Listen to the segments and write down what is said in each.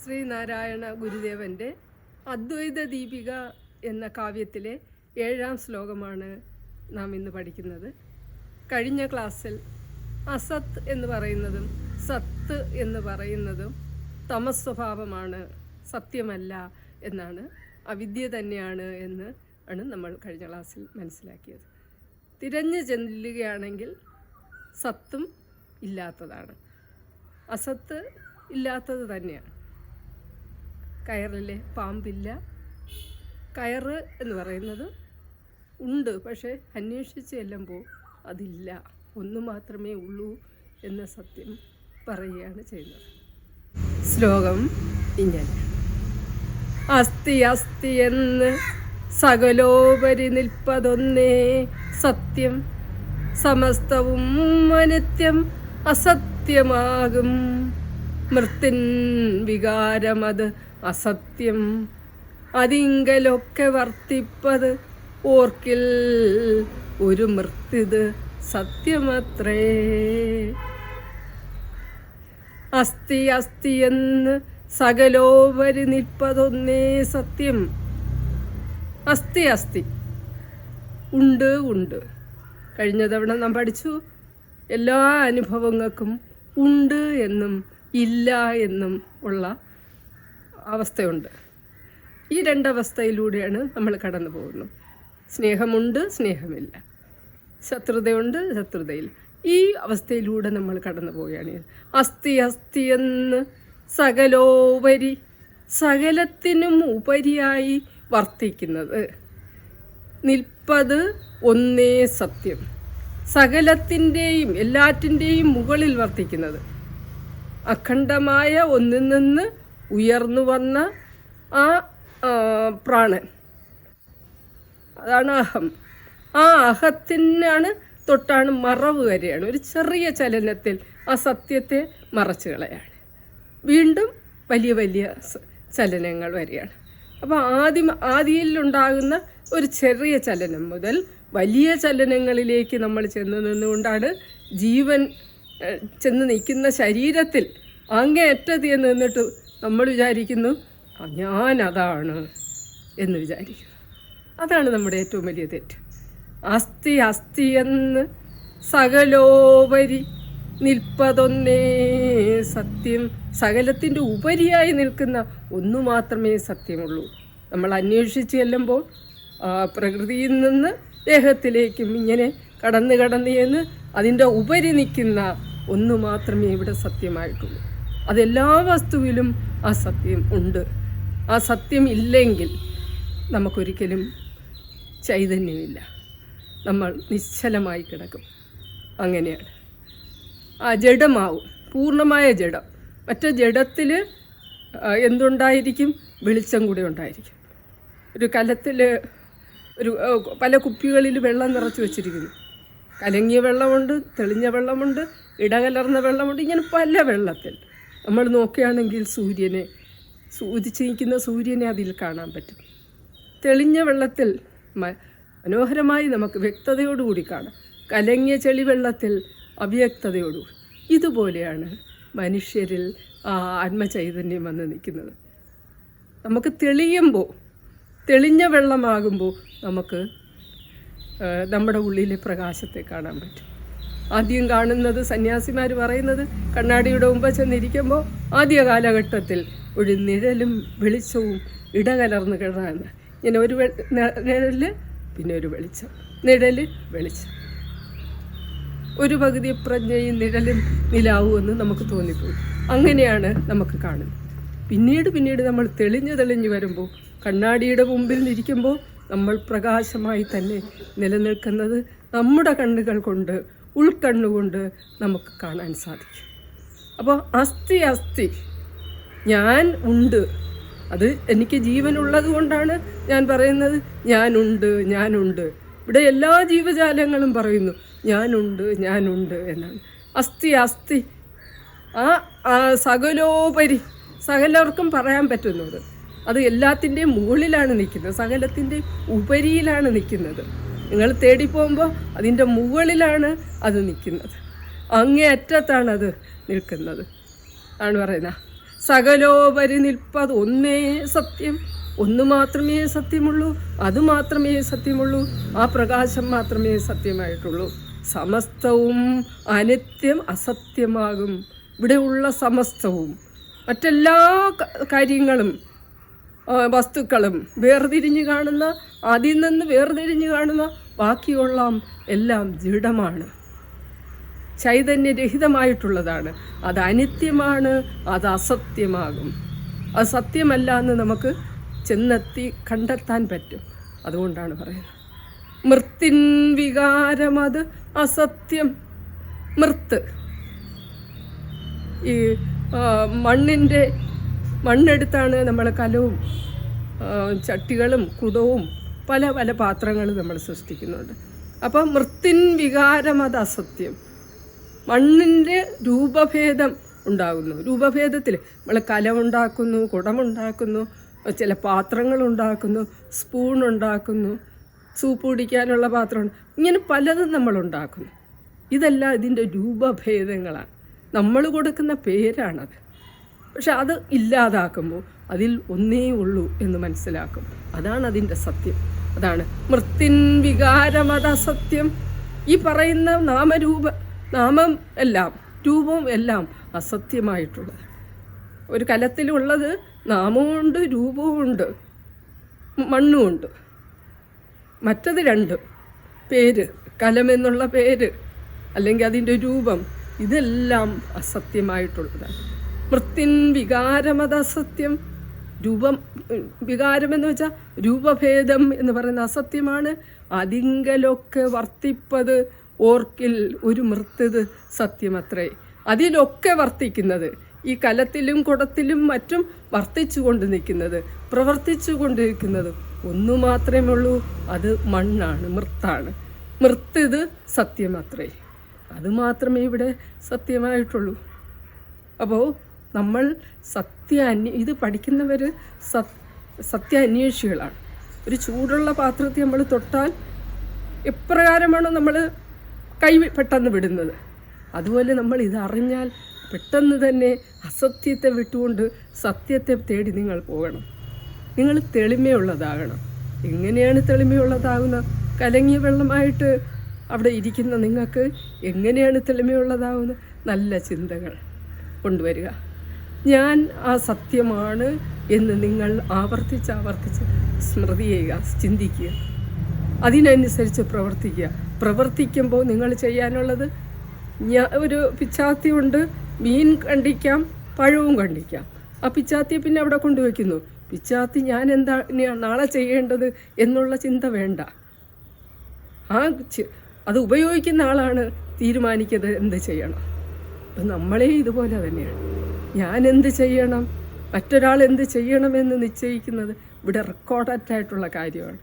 ശ്രീനാരായണ ഗുരുദേവന്റെ അദ്വൈത ദീപിക എന്ന കാവ്യത്തിലെ ഏഴാം ശ്ലോകമാണ് നാം ഇന്ന് പഠിക്കുന്നത്. കഴിഞ്ഞ ക്ലാസ്സിൽ അസത്ത് എന്ന് പറയുന്നതും സത്ത് എന്ന് പറയുന്നതും തമസ് സ്വഭാവമാണ് സത്യമല്ല എന്നാണ് അവിദ്യ തന്നെയാണ് എന്ന് ആണ് നമ്മൾ കഴിഞ്ഞ ക്ലാസ്സിൽ മനസ്സിലാക്കിയത്. തിരഞ്ഞു ചെല്ലുകയാണെങ്കിൽ സത്തും ഇല്ലാത്തതാണ്. അസത്ത് ഇല്ലാത്തത് തന്നെയാണ്. കയറിലെ പാമ്പില്ല. കയറ് എന്ന് പറയുന്നത് ഉണ്ട് പക്ഷേ അന്വേഷിച്ച് ചെല്ലുമ്പോൾ അതില്ല. ഒന്ന് മാത്രമേ ഉള്ളൂ എന്ന സത്യം പറയുകയാണ് ചെയ്യുന്നത്. ശ്ലോകം ഇങ്ങനെ. അസ്ഥി അസ്ഥി എന്ന് സകലോപരി നിൽപ്പതൊന്നേ സത്യം. സമസ്തവും അനിത്യം അസത്യമാകും. മൃത്തിൻ വികാരമത് അസത്യം അതിങ്കലൊക്കെ വർത്തിപ്പത് ഓർക്കിൽ ഒരു മൃത്യുത് സത്യമത്രേ. അസ്ഥി അസ്ഥി എന്ന് സകലോപരി നിൽപ്പതൊന്നേ സത്യം. അസ്ഥി അസ്ഥി. ഉണ്ട് ഉണ്ട്. കഴിഞ്ഞ തവണ നാം പഠിച്ചു എല്ലാ അനുഭവങ്ങൾക്കും ഉണ്ട് എന്നും ഇല്ല എന്നും ഉള്ള അവസ്ഥയുണ്ട്. ഈ രണ്ടവസ്ഥയിലൂടെയാണ് നമ്മൾ കടന്നു പോകുന്നത്. സ്നേഹമുണ്ട് സ്നേഹമില്ല. ശത്രുതയുണ്ട് ശത്രുതയില്ല. ഈ അവസ്ഥയിലൂടെ നമ്മൾ കടന്നു പോവുകയാണ്. അസ്ഥി അസ്ഥി എന്ന് സകലോപരി സകലത്തിനും ഉപരിയായി വർത്തിക്കുന്നത്. നിൽപ്പത് ഒന്നേ സത്യം. സകലത്തിന്റെയും എല്ലാറ്റിന്റെയും മുകളിൽ വർത്തിക്കുന്നത്. അഖണ്ഡമായ ഒന്നിൽ നിന്ന് ഉയർന്നു വന്ന ആ പ്രാണൻ. അതാണ് അഹം. ആ അഹത്തിനാണ് തൊട്ടാണ് മറവ് വരെയാണ്. ഒരു ചെറിയ ചലനത്തിൽ ആ സത്യത്തെ മറച്ചു കളയാണ്. വീണ്ടും വലിയ വലിയ ചലനങ്ങൾ വരികയാണ് അപ്പോൾ ആദ്യം ആദിയിലുണ്ടാകുന്ന ഒരു ചെറിയ ചലനം മുതൽ വലിയ ചലനങ്ങളിലേക്ക് നമ്മൾ ചെന്ന് നിന്നുകൊണ്ടാണ് ജീവൻ ചെന്ന് നിൽക്കുന്ന ശരീരത്തിൽ അങ്ങേയറ്റത്ത് ചെന്ന് നിന്നിട്ട് നമ്മൾ വിചാരിക്കുന്നു "ആ, ഞാൻ അതാണ് എന്ന് വിചാരിക്കുന്നു. അതാണ് നമ്മുടെ ഏറ്റവും വലിയ തെറ്റ്. അസ്ഥി അസ്ഥി എന്ന് സകലോപരി നിൽപ്പതൊന്നേ സത്യം. സകലത്തിന്റെ ഉപരിയായി നിൽക്കുന്ന ഒന്നു മാത്രമേ സത്യമുള്ളൂ. നമ്മൾ അന്വേഷിച്ച് ചെല്ലുമ്പോൾ പ്രകൃതിയിൽ നിന്ന് ദേഹത്തിലേക്കും ഇങ്ങനെ കടന്ന് കടന്ന് ചെന്ന് അതിന്റെ ഉപരി നിൽക്കുന്ന ഒന്നു മാത്രമേ ഇവിടെ സത്യമായിട്ടുള്ളൂ. അതെല്ലാ വസ്തുവിലും ആ സത്യം ഉണ്ട്. ആ സത്യം ഇല്ലെങ്കിൽ നമുക്കൊരിക്കലും ചൈതന്യമില്ല. നമ്മൾ നിശ്ചലമായി കിടക്കും. അങ്ങനെയാണ്. ആ ജഡമാവും. പൂർണമായ ജഡം. മറ്റേ ജഡത്തിൽ എന്തുണ്ടായിരിക്കും? വെളിച്ചം കൂടെ ഉണ്ടായിരിക്കും. ഒരു കലത്തിൽ ഒരു പല കുപ്പികളിൽ വെള്ളം നിറച്ച് വെച്ചിരിക്കുന്നു. കലങ്ങിയ വെള്ളമുണ്ട് തെളിഞ്ഞ വെള്ളമുണ്ട് ഇടകലർന്ന വെള്ളമുണ്ട് ഇങ്ങനെ പല വെള്ളത്തിൽ. നമ്മൾ നോക്കുകയാണെങ്കിൽ സൂര്യനെ ഉദിച്ചിരിക്കുന്ന സൂര്യനെ അതിൽ കാണാൻ പറ്റും. തെളിഞ്ഞ വെള്ളത്തിൽ മനോഹരമായി നമുക്ക് വ്യക്തതയോടുകൂടി കാണാം. കലങ്ങിയ ചെളി വെള്ളത്തിൽ അവ്യക്തതയോടുകൂടി. ഇതുപോലെയാണ് മനുഷ്യരിൽ ആ ആത്മചൈതന്യം വന്ന് നിൽക്കുന്നത്. നമുക്ക് തെളിയുമ്പോൾ തെളിഞ്ഞ വെള്ളമാകുമ്പോൾ നമുക്ക് നമ്മുടെ ഉള്ളിലെ പ്രകാശത്തെ കാണാൻ പറ്റും. ആദ്യം കാണുന്നത് സന്യാസിമാർ പറയുന്നത് കണ്ണാടിയുടെ മുമ്പ് ചെന്നിരിക്കുമ്പോൾ ആദ്യ കാലഘട്ടത്തിൽ ഒരു നിഴലും വെളിച്ചവും ഇടകലർന്ന് കിടന്നാണ്. ഇങ്ങനെ ഒരു നിഴൽ പിന്നെ ഒരു വെളിച്ചം. നിഴൽ വെളിച്ചം. ഒരു പകുതി പ്രജ്ഞയും നിഴലും നിലാവുമെന്ന് നമുക്ക് തോന്നിപ്പോകും അങ്ങനെയാണ് നമുക്ക് കാണുന്നത്. പിന്നീട് പിന്നീട് നമ്മൾ തെളിഞ്ഞു തെളിഞ്ഞു വരുമ്പോൾ കണ്ണാടിയുടെ മുമ്പിൽ ഇരിക്കുമ്പോൾ നമ്മൾ പ്രകാശമായി തന്നെ നിലനിൽക്കുന്നത് നമ്മുടെ കണ്ണുകൾ കൊണ്ട് ഉൾക്കണ്ണുകൊണ്ട് നമുക്ക് കാണാൻ സാധിക്കും. അപ്പോൾ അസ്ഥി അസ്ഥി. ഞാൻ ഉണ്ട്. അത് എനിക്ക് ജീവനുള്ളത് കൊണ്ടാണ് ഞാൻ പറയുന്നത്. ഞാനുണ്ട് ഞാനുണ്ട് ഇവിടെ എല്ലാ ജീവജാലങ്ങളും പറയുന്നു. ഞാനുണ്ട് ഞാനുണ്ട് എന്നാണ്. അസ്ഥി അസ്ഥി. ആ സകലോപരി സകലർക്കും പറയാൻ പറ്റുന്നത്. അത് എല്ലാത്തിന്റെയും മുകളിലാണ് നിൽക്കുന്നത്. സകലത്തിന്റെ ഉപരിയിലാണ് നിൽക്കുന്നത്. നിങ്ങൾ തേടി പോകുമ്പോൾ അതിന്റെ മുകളിലാണ് അത് നിൽക്കുന്നത്. അങ്ങേ അറ്റത്താണ് അത് നിൽക്കുന്നത്. ആണ് പറയുന്നത്. സകലോപരി നിൽപ്പത് ഒന്നേ സത്യം. ഒന്ന് മാത്രമേ സത്യമുള്ളൂ അത് മാത്രമേ സത്യമുള്ളൂ ആ പ്രകാശം മാത്രമേ സത്യമായിട്ടുള്ളൂ. സമസ്തവും അനിത്യം അസത്യമാകും. ഇവിടെയുള്ള സമസ്തവും മറ്റെല്ലാ കാര്യങ്ങളും വസ്തുക്കളും വേർതിരിഞ്ഞു കാണുന്ന അതിൽ നിന്ന് വേർതിരിഞ്ഞു കാണുന്ന ബാക്കിയുള്ള എല്ലാം ജഡമാണ് ചൈതന്യരഹിതമായിട്ടുള്ളതാണ്. അത് അനിത്യമാണ് അത് അസത്യമാകും. അത് സത്യമല്ല എന്ന് നമുക്ക് ചെന്നെത്തി കണ്ടെത്താൻ പറ്റും. അതുകൊണ്ടാണ് പറയുന്നത്. മൃത്തിൻ വികാരം അത് അസത്യം. മൃത്ത്. ഈ മണ്ണിന്റെ മണ്ണെടുത്താണ് നമ്മൾ കലവും ചട്ടികളും കുടവും പല പല പാത്രങ്ങളും നമ്മൾ സൃഷ്ടിക്കുന്നുണ്ട്. അപ്പോൾ മൃത്തിൻ വികാരം അത് അസത്യം. മണ്ണിന്റെ രൂപഭേദം ഉണ്ടാകുന്നു. രൂപഭേദത്തിൽ നമ്മൾ കലമുണ്ടാക്കുന്നു കുടമുണ്ടാക്കുന്നു ചില പാത്രങ്ങൾ ഉണ്ടാക്കുന്നു സ്പൂൺ ഉണ്ടാക്കുന്നു സൂപ്പ് കുടിക്കാനുള്ള പാത്രം ഇങ്ങനെ പലതും നമ്മൾ ഉണ്ടാക്കുന്നു ഇതെല്ലാം ഇതിന്റെ രൂപഭേദങ്ങളാണ്. നമ്മൾ കൊടുക്കുന്ന പേരാണത്. പക്ഷെ അത് ഇല്ലാതാക്കുമ്പോൾ അതിൽ ഒന്നേ ഉള്ളൂ എന്ന് മനസ്സിലാക്കും. അതാണ് അതിന്റെ സത്യം. അതാണ് മൃത്തിൻ വികാരമത സത്യം. ഈ പറയുന്ന നാമരൂപ നാമം എല്ലാം രൂപവും എല്ലാം അസത്യമായിട്ടുള്ളത്. ഒരു കലത്തിലുള്ളത് നാമവുമുണ്ട് രൂപവുമുണ്ട് മണ്ണുമുണ്ട്. മറ്റത് രണ്ട്. പേര് കലമെന്നുള്ള പേര് അല്ലെങ്കിൽ അതിന്റെ രൂപം ഇതെല്ലാം അസത്യമായിട്ടുള്ളതാണ്. മൃത്തിൻ വികാരമത അസത്യം രൂപം വികാരമെന്ന് വെച്ചാൽ രൂപഭേദം എന്ന് പറയുന്ന അസത്യമാണ്. അതിങ്കലൊക്കെ വർത്തിപ്പത് ഓർക്കിൽ ഒരു മൃത്തത് സത്യമത്രേ. അതിലൊക്കെ വർത്തിക്കുന്നത് ഈ കലത്തിലും കുടത്തിലും മറ്റും വർത്തിച്ചു കൊണ്ട് നിൽക്കുന്നത് പ്രവർത്തിച്ചു കൊണ്ടിരിക്കുന്നത് ഒന്നു മാത്രമേ ഉള്ളൂ അത് മണ്ണാണ് മൃത്താണ്. മൃത്തിത് സത്യമത്രേ. അത് മാത്രമേ ഇവിടെ സത്യമായിട്ടുള്ളൂ. അപ്പോൾ നമ്മൾ സത്യ അന്വ ഇത് പഠിക്കുന്നവർ സത് സത്യ അന്വേഷികളാണ് ഒരു ചൂടുള്ള പാത്രത്തിൽ നമ്മൾ തൊട്ടാൽ എപ്രകാരമാണോ നമ്മൾ കൈ പെട്ടെന്ന് വിടുന്നത്. അതുപോലെ നമ്മൾ ഇതറിഞ്ഞാൽ പെട്ടെന്ന് തന്നെ അസത്യത്തെ വിട്ടുകൊണ്ട് സത്യത്തെ തേടി നിങ്ങൾ പോകണം. നിങ്ങൾ തെളിമയുള്ളതാകണം. എങ്ങനെയാണ് തെളിമയുള്ളതാകുന്നത്? കലങ്ങിയ വെള്ളമായിട്ട് അവിടെ ഇരിക്കുന്ന നിങ്ങൾക്ക് എങ്ങനെയാണ് തെളിമയുള്ളതാകുന്നത്? നല്ല ചിന്തകൾ കൊണ്ടുവരിക. ഞാൻ ആ സത്യമാണ് എന്ന് നിങ്ങൾ ആവർത്തിച്ച് ആവർത്തിച്ച് സ്മൃതി ചെയ്യുക ചിന്തിക്കുക. അതിനനുസരിച്ച് പ്രവർത്തിക്കുക. പ്രവർത്തിക്കുമ്പോൾ നിങ്ങൾ ചെയ്യാനുള്ളത് ഞാൻ ഒരു പിച്ചാത്തി ഉണ്ട് മീൻ കണ്ടിക്കാം പഴവും കണ്ടിക്കാം. ആ പിച്ചാത്തിയെ പിന്നെ അവിടെ കൊണ്ടുവയ്ക്കുന്നു. പിച്ചാത്തി ഞാൻ എന്താ നാളെ ചെയ്യേണ്ടത് എന്നുള്ള ചിന്ത വേണ്ട. ആ അത് ഉപയോഗിക്കുന്ന ആളാണ് തീരുമാനിക്കുന്നത് എന്ത് ചെയ്യണം. അപ്പം നമ്മളെ ഇതുപോലെ തന്നെയാണ്. ഞാൻ എന്ത് ചെയ്യണം? മറ്റൊരാൾ എന്ത് ചെയ്യണമെന്ന് നിശ്ചയിക്കുന്നത് ഇവിടെ റെക്കോർഡഡ് ആയിട്ടുള്ള കാര്യമാണ്.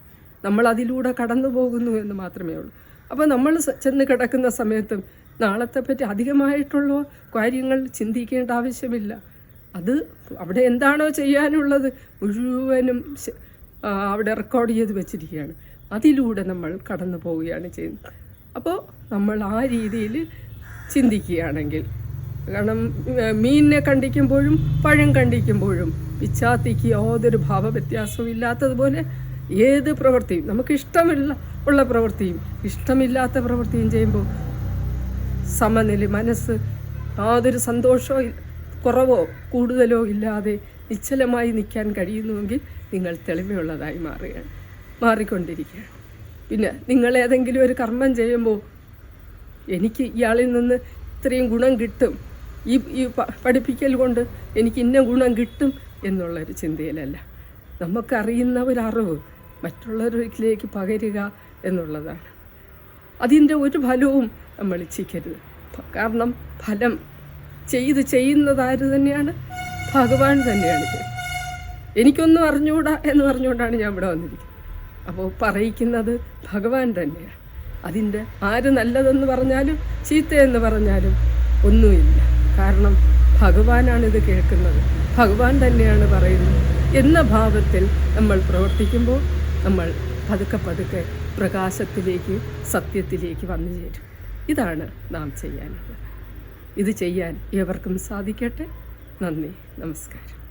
നമ്മൾ അതിലൂടെ കടന്നു പോകുന്നു എന്ന് മാത്രമേ ഉള്ളൂ. അപ്പോൾ നമ്മൾ ചെന്ന് കിടക്കുന്ന സമയത്തും നാളത്തെ പറ്റി അധികമായിട്ടുള്ള കാര്യങ്ങൾ ചിന്തിക്കേണ്ട ആവശ്യമില്ല. അത് അവിടെ എന്താണോ ചെയ്യാനുള്ളത് മുഴുവനും അവിടെ റെക്കോർഡ് ചെയ്ത് വെച്ചിരിക്കുകയാണ്. അതിലൂടെ നമ്മൾ കടന്നു പോവുകയാണ് ചെയ്യുന്നത്. അപ്പോൾ നമ്മൾ ആ രീതിയിൽ ചിന്തിക്കുകയാണെങ്കിൽ കാരണം മീനിനെ കണ്ടിക്കുമ്പോഴും പഴം കണ്ടിക്കുമ്പോഴും പിച്ചാത്തിക്ക് യാതൊരു ഭാവ വ്യത്യാസവും ഇല്ലാത്തതുപോലെ ഏത് പ്രവൃത്തിയും നമുക്ക് ഇഷ്ടമില്ല ഉള്ള പ്രവൃത്തിയും ഇഷ്ടമില്ലാത്ത പ്രവൃത്തിയും ചെയ്യുമ്പോൾ സമനില മനസ്സ് യാതൊരു സന്തോഷമോ കുറവോ കൂടുതലോ ഇല്ലാതെ നിശ്ചലമായി നിൽക്കാൻ കഴിയുന്നുവെങ്കിൽ നിങ്ങൾ തെളിമയുള്ളതായി മാറുകയാണ് മാറിക്കൊണ്ടിരിക്കുകയാണ്. പിന്നെ നിങ്ങൾ ഏതെങ്കിലും ഒരു കർമ്മം ചെയ്യുമ്പോൾ എനിക്ക് ഇയാളിൽ നിന്ന് ഇത്രയും ഗുണം കിട്ടും. ഈ ഈ പഠിപ്പിക്കൽ കൊണ്ട് എനിക്ക് ഇന്ന ഗുണം കിട്ടും എന്നുള്ളൊരു ചിന്തയിലല്ല. നമുക്കറിയുന്ന ഒരറിവ് മറ്റുള്ളവരിലേക്ക് പകരുക എന്നുള്ളതാണ്. അതിന്റെ ഒരു ഫലവും നമ്മൾ ഇച്ഛിക്കരുത്. കാരണം ഫലം ചെയ്ത് ചെയ്യുന്നതാര് തന്നെയാണ്? ഭഗവാൻ തന്നെയാണ് എനിക്കൊന്നും അറിഞ്ഞുകൂടാ എന്ന് പറഞ്ഞുകൊണ്ടാണ് ഞാൻ ഇവിടെ വന്നിരിക്കുന്നത്. അപ്പോൾ പറയിക്കുന്നത് ഭഗവാൻ തന്നെയാണ്. അതിന്റെ ആര് നല്ലതെന്ന് പറഞ്ഞാലും ചീത്തയെന്ന് പറഞ്ഞാലും ഒന്നുമില്ല. കാരണം ഭഗവാനാണ് ഇത് കേൾക്കുന്നത്. ഭഗവാൻ തന്നെയാണ് പറയുന്നത്. എന്ന ഭാവത്തിൽ നമ്മൾ പ്രവർത്തിക്കുമ്പോൾ നമ്മൾ പതുക്കെ പതുക്കെ പ്രകാശത്തിലേക്ക് സത്യത്തിലേക്ക് വന്നു ചേരും. ഇതാണ് നാം ചെയ്യാനുള്ളത്. ഇത് ചെയ്യാൻ ഏവർക്കും സാധിക്കട്ടെ. നന്ദി. നമസ്കാരം.